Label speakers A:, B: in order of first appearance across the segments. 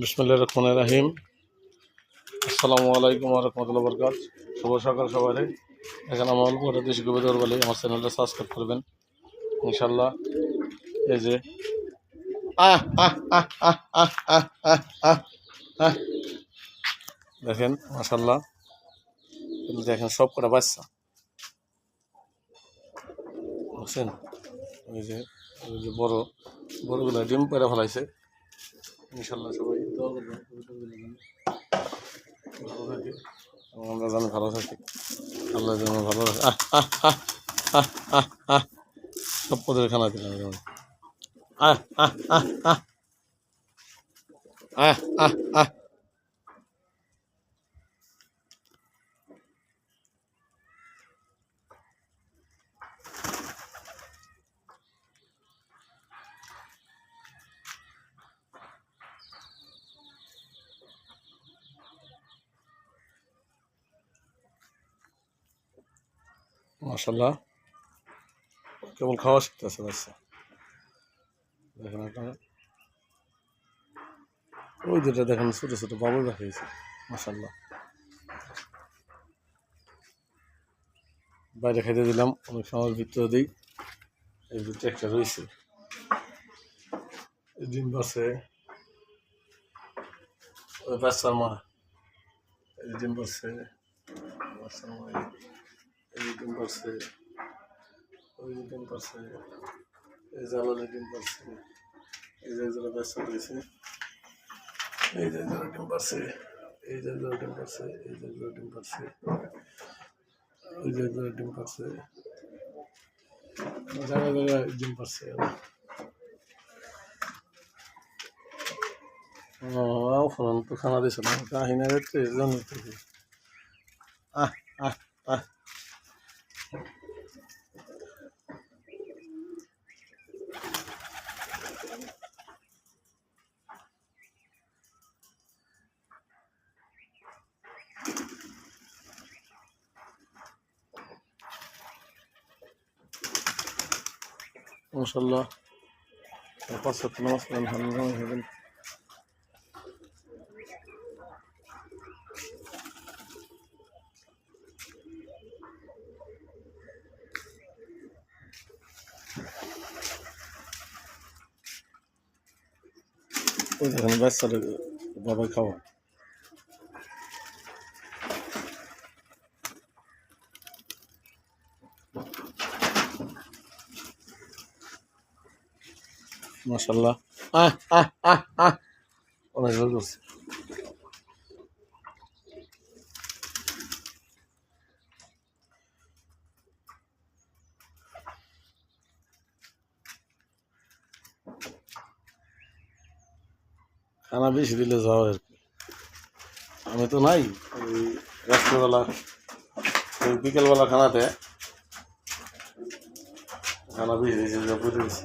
A: বিসমুল্লা রহমান রাহিম। আসসালামু আলাইকুম রহমতুল্লা বরকাত শুভ সকাল সবাই এখানে আমার করে একটা দেশ বলে আমার চ্যানেলটা সাবস্ক্রাইব করবেন। ইনশাল্লাহ এই যে দেখেন মাসাল্লাহ দেখেন সব করা বাচ্চা। বুঝছেন? ওই যে বড়, বড়গুলো ডিম পেরে ফেলাইছে। ইনশাল্লাহ সবাই দোয়া করবেন ভালো থাকি এবং আমরা যেন ভালো থাকি আল্লাহ যেন ভালো থাকে সব পদের খানা দিলাম যেমন আহ আহ আহ আহ। আহ আহ আহ। মাসাল্লাহ কেবল খাওয়া শিখতেছে বাচ্চা দেখেন আপনারা। ওই দুটো দেখেন, ছোটো ছোটো বাবুই পাখি হয়েছে মাসাল্লাহ বাইরে খাইতে দিলাম, অনেক সময় ভিতরে দিই। এই ভিতরে একটা রয়েছে। ডিম পাশে ওই বাচ্চার মা। ডিম পাশে বাচ্চার মা ডিম পারছে ডিম পারছে, এই জালালে ডিম পারছে, এই যে যারা ব্যবসা দিয়েছে, এই যে যারা ডিম পারছে, এই যে যারা ডিম পারছে, এই যে যারা ডিম পারছে, ওই যে যারা ডিম পারছে জায়গায় জায়গায় ডিম পারছে ফোন তো খানা দিছে না কাহিনী জন্য আহ আহ আহ। ما شاء الله. القصة تنوصل لها منوه يا بنت. وده بس البابا كوم আহ অনেক করছে খানা বেশি দিলে যাও আর কি। আমি তো নাই ওই রাত্রেবেলা, ওই বিকেলবেলা খানাতে। খানা বেশি দিয়েছে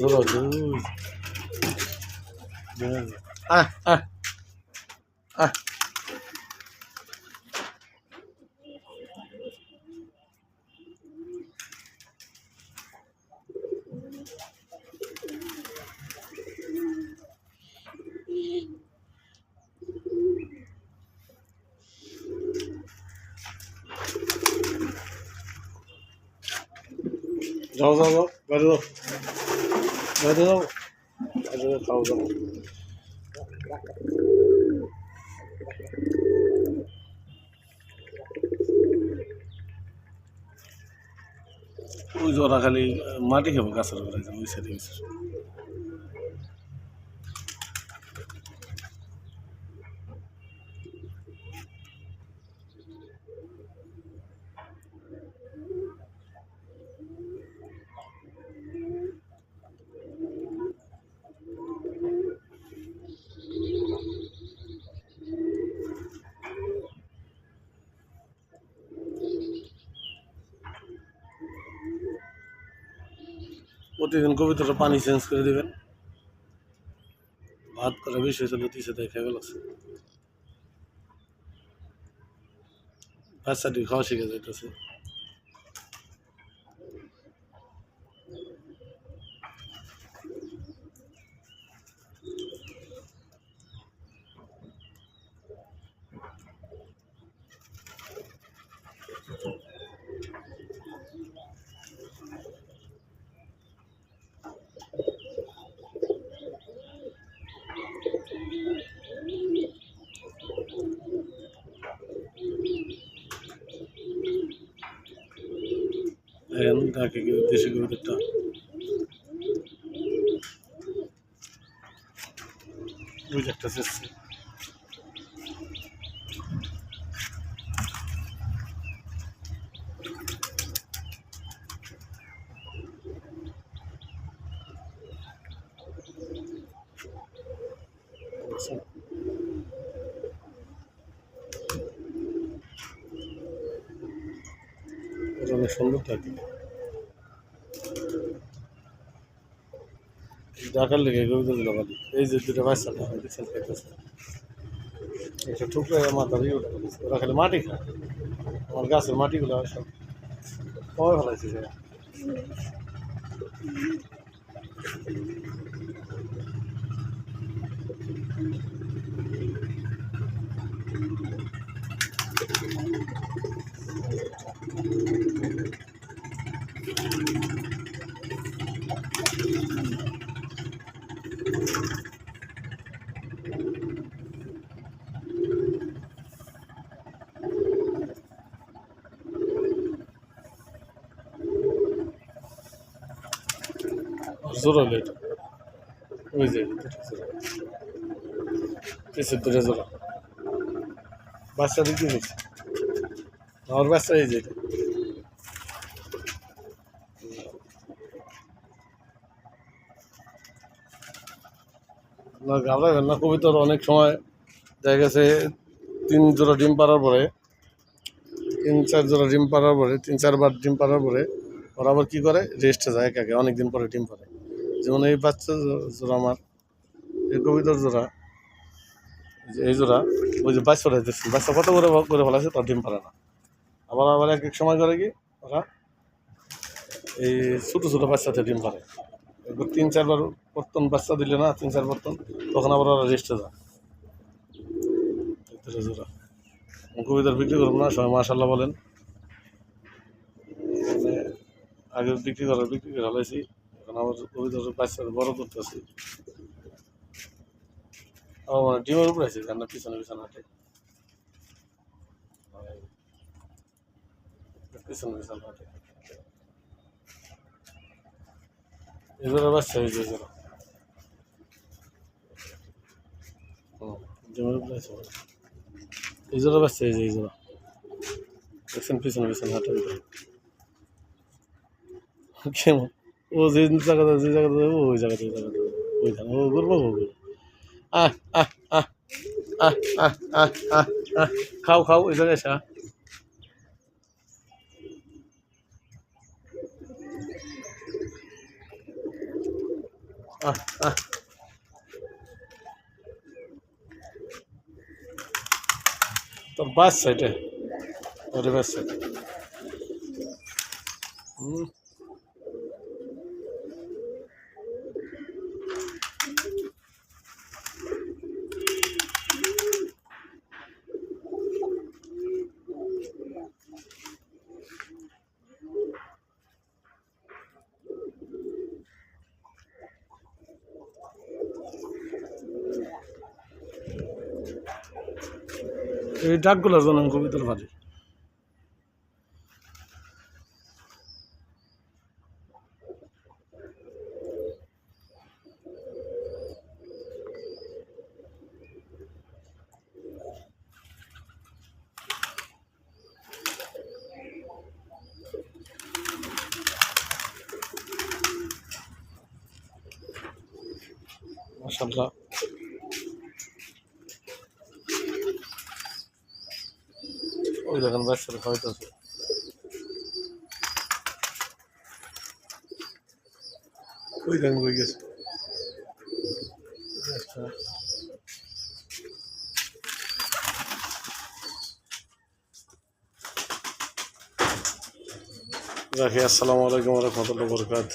A: 饿了都。嗯，哎哎哎。走走走，快走。যাও বাইরে যাও খাও যাও ওই যে ওরা খালি মাটি খাব, গাছের উপরে ওই সাইডে প্রতিদিন কবিতাটা পানি চেঞ্জ করে দিবেন। ভাত করা বেশি হয়েছিল তিসে দেখা গেল বাচ্চাটি খাওয়া শিখে যাইতেছে। রেন তাকে দেশি গরুদের টান ওই একটা চেষ্টা অনেক সুন্দর থাকে ডাকার লেগে কবিতা দিল বাড়ি এই যে দুটো বাচ্চা না দেখছেন খাইতেছে একটা টুকরো মাথা দিয়ে উঠে পড়েছে। ওরা খালি মাটি খায় আমার গাছের মাটিগুলো সব কবে ফেলাইছে সেটা জোর হলো জোড়া জোড়া বাচ্চা দিক গেছে আমার বাচ্চা এই যে এটা। না ঘাবড়াবেন না, কবিতার অনেক সময় দেখা গেছে, তিন জোড়া ডিম পাড়ার পরে, তিন, চার জোড়া ডিম পাড়ার পরে, তিন, চারবার ডিম পাড়ার পরে, ওরা আবার কী করে? রেস্টে যায় অনেক দিন পরে ডিম পারে যেমন এই বাচ্চা জোড়া আমার এই কবিতার জোড়া। যে, এই জোড়া, ওই যে বাচ্চা দেখছি বাচ্চা কত করে করে ফেলাছে তার ডিম পারে না। আবার আবার এক এক সময় করে কি ওরা এই ছোটো ছোটো বাচ্চাতে ডিম পারে। এরপর তিন, চারবার বর্তন বাচ্চা দিলে না, তিন, চার বর্তন তখন আবার ওরা রেস্টে যায়। জোড়া। কবিতার বিক্রি করব না, সবাই মাশাল্লাহ বলেন। আগে বিক্রি করার, বিক্রি করে ফেলাইছি। এখন আমার কবিতার বাচ্চা বড় করতেছি আমার ডিমের উপরে আছে জানা পিছনে পিছনে হাঁটে। পিছনে পিছনে হাঁটে। এজোড়া বাচ্চা এজোড়া। হুম, ডিমের উপরে আছে জোড়া বাচ্চা যে এই দেখছেন পিছনে পিছনে হাঁটে। কেমন? ও যে জায়গাটা যে জায়গাটা যাব ওই জায়গাটা, ওই ওই ধান ও করব আহ আহ আহ আহ আহ আহ খাও খাও, ওই জায়গায় আহ। তোর বাচ্চা এটা ওরে বাচ্চা হুম এই ডাকগুলোর জন্য আমি কবিতার পারি মাসাল্লাহ ওই দেখেন বাচ্চারা খাওয়াইতেছে ওই দেন রয়ে গেছে। একটা রাখি আসসালামু আলাইকুম রহমতুল্লাহ বরকাত